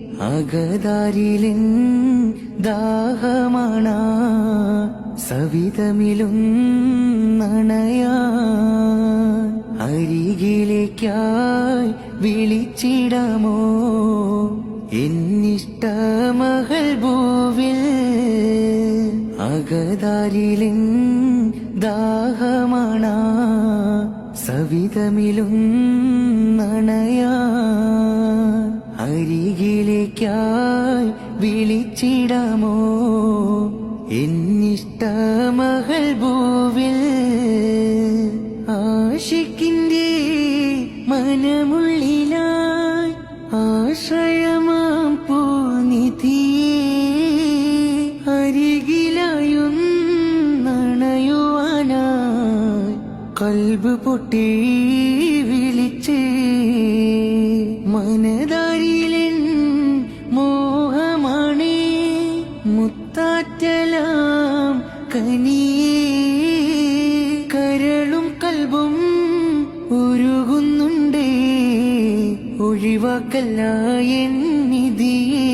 അകതാരിലിൻ ദാഹമണ സവിതമിലും നണയാ. അരികിലേക്കായി വിളിച്ചിടമോ? എന്നിഷ്ട മകൾ ഭൂവിൽ അകതാരിലിൻ ദാഹമണ സവിതമിലും നണയാ. അരികിലേക്കായി വിളിച്ചിടമോ? എന്നിഷ്ട മകൾ ഭൂവിൽ ആശിക്കിന്റെ മനമുള്ളിലായി ആശ്രയമാം പൂനിധിയേ. അരികിലായുന്നണയുവാനായി കൽബ് പൊട്ടി കനിയേ കരളും കൽബും ഉരുകുന്നുണ്ടേ ഒഴിവാക്കല്ല എന്നിതിയേ